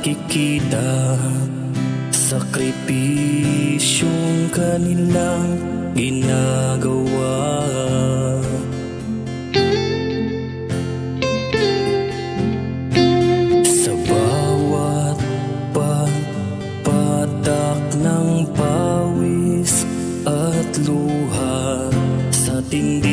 nakikita Sakripisyong kanilang ginagawa. Sa bawat pagpatak ng pawis at luha Sa tindi